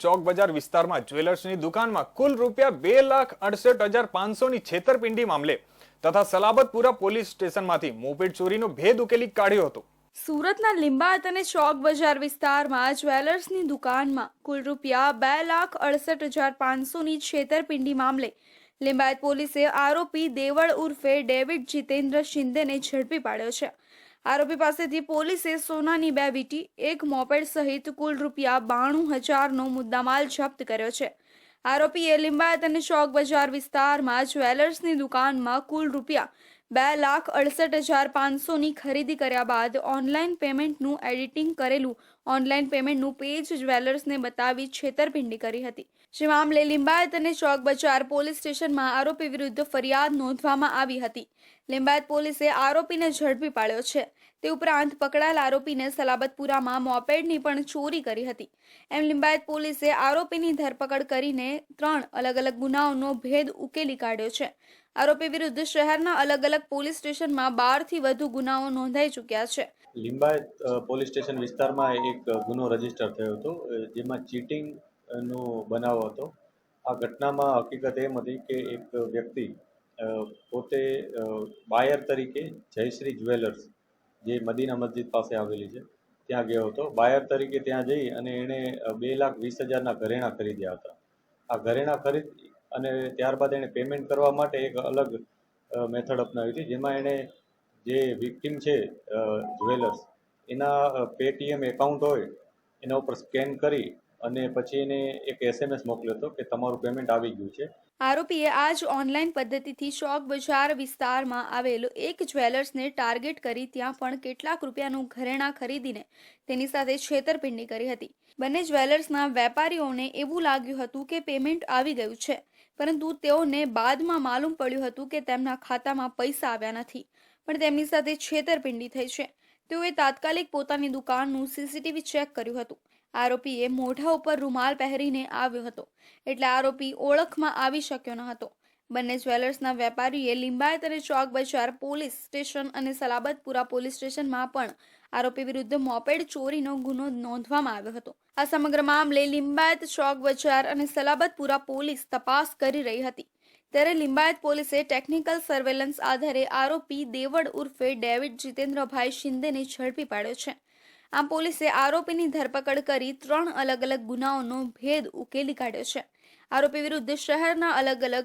ચોક બજાર વિસ્તારમાં જ્વેલર્સની દુકાનમાં કુલ રૂપિયા બે લાખ અડસઠ હજાર પાંચસોની છેતરપિંડી મામલે તથા સલાબતપુરા પોલીસ સ્ટેશનમાંથી મોપેડ ચોરીનો ભેદ ઉકેલી કાઢ્યો હતો. સુરતના લિંબાયત અને ચોક બજાર વિસ્તારમાં જ્વેલર્સની દુકાનમાં કુલ રૂપિયા બે લાખ અડસઠ હજાર પાંચસોની છેતરપિંડી મામલે લિંબાયત પોલીસે આરોપી દેવળ ઉર્ફે ડેવિડ જીતેન્દ્ર શિંદેને ઝડપી પાડ્યો છે. આરોપી પાસેથી પોલીસે સોનાની બે વીટી, એક મોપેડ સહિત કુલ રૂપિયા બાણું હજારનો મુદ્દામાલ જપ્ત કર્યો છે. આરોપીએ લિંબાયત અને ચોક બજાર વિસ્તારમાં જ્વેલર્સની દુકાનમાં કુલ રૂપિયા બે લાખ અડસઠ હજાર પાંચસોની ખરીદી કર્યા બાદ ઓનલાઈન પેમેન્ટનું એડિટિંગ કરેલું ઓનલાઈન પેમેન્ટનું પેજ જ્વેલર્સને બતાવી છેતરપિંડી કરી હતી. જે મામલે લિંબાયત અને ચોક બજાર પોલીસ સ્ટેશનમાં આરોપી વિરુદ્ધ ફરિયાદ નોંધવામાં આવી હતી. લિંબાયત પોલીસે આરોપીને ઝડપી પાડ્યો છે. તે ઉપરાંત પકડાયેલ આરોપીને સલાબતપુરામાં મોપેડની પણ ચોરી કરી હતી. એમ લિંબાયત પોલીસે આરોપીની ધરપકડ કરીને ત્રણ અલગ અલગ ગુનાઓનો ભેદ ઉકેલી કાઢ્યો છે. આરોપી વિરુદ્ધ શહેરના અલગ અલગ પોલીસ સ્ટેશનમાં બારથી વધુ ગુનાઓ નોંધાઈ ચૂક્યા છે. લિંબાયત પોલીસ સ્ટેશન વિસ્તારમાં એક ગુનો રજિસ્ટર થયો હતો જેમાં ચીટિંગ નો બનાવ હતો. આ ઘટનામાં હકીકત એમ હતી કે એક વ્યક્તિ પોતે બાયર તરીકે જયશ્રી જ્વેલર્સ, જે મદીના મસ્જિદ પાસે આવેલી છે, ત્યાં ગયો હતો. બાયર તરીકે ત્યાં જઈ અને એણે બે લાખ વીસ હજારના ઘરેણાં ખરીદ્યા હતા. આ ઘરેણાં ખરીદ અને ત્યારબાદ એણે પેમેન્ટ કરવા માટે એક અલગ મેથડ અપનાવી હતી, જેમાં એણે જે વિક્ટિમ છે જ્વેલર્સ એના પેટીએમ એકાઉન્ટ હોય, એના ઉપર સ્કેન કરી અને પછી એને એક એસએમએસ મોકલ્યો હતો કે તમારું પેમેન્ટ આવી ગયું છે. આરોપીએ આ જ ઓનલાઈન પદ્ધતિથી ચોક બજાર વિસ્તારમાં આવેલો એક જ્વેલર્સને ટાર્ગેટ કરી ત્યાં પણ કેટલાક રૂપિયાનું ઘરેણાં ખરીદીને તેની સાથે છેતરપિંડી કરી હતી. બંને જ્વેલર્સના વેપારીઓને એવું લાગ્યું હતું કે પેમેન્ટ આવી ગયું છે, પરંતુ તેઓને બાદમાં માલુમ પડ્યું હતું કે તેમના ખાતામાં પૈસા આવ્યા નથી. પણ તેમની સાથે છેતરપિંડી થઈ છે. તેઓએ તાત્કાલિક પોતાની દુકાનનું સીસીટીવી ચેક કર્યું હતું. આરોપીએ મોઢા ઉપર રૂમાલ પહેરીને આવ્યો હતો. એટલે આરોપી ઓળખમાં આવી શક્યો ન હતો. બંને જ્વેલર્સના વેપારીએ લિંબાયત અને ચોક બજાર પોલીસ સ્ટેશન અને સલાબતપુરા પોલીસ સ્ટેશનમાં પણ આરોપી વિરુદ્ધ મોપેડ ચોરીનો ગુનો નોંધવામાં આવ્યો હતો. આ સમગ્ર મામલે લિંબાયત ચોક બજાર અને સલાબતપુરા પોલીસ તપાસ કરી રહી હતી. ત્યારે લિંબાયત પોલીસે ટેકનિકલ સર્વેલન્સ આધારે આરોપી દેવડ ઉર્ફે ડેવિડ જીતેન્દ્રભાઈ શિંદેને ઝડપી પાડ્યો છે. આમ પોલીસે આરોપીની ધરપકડ કરી ત્રણ અલગ અલગ ગુનાઓનો ભેદ ઉકેલી કાઢ્યો છે. આરોપી વિરુદ્ધ શહેરના અલગ અલગ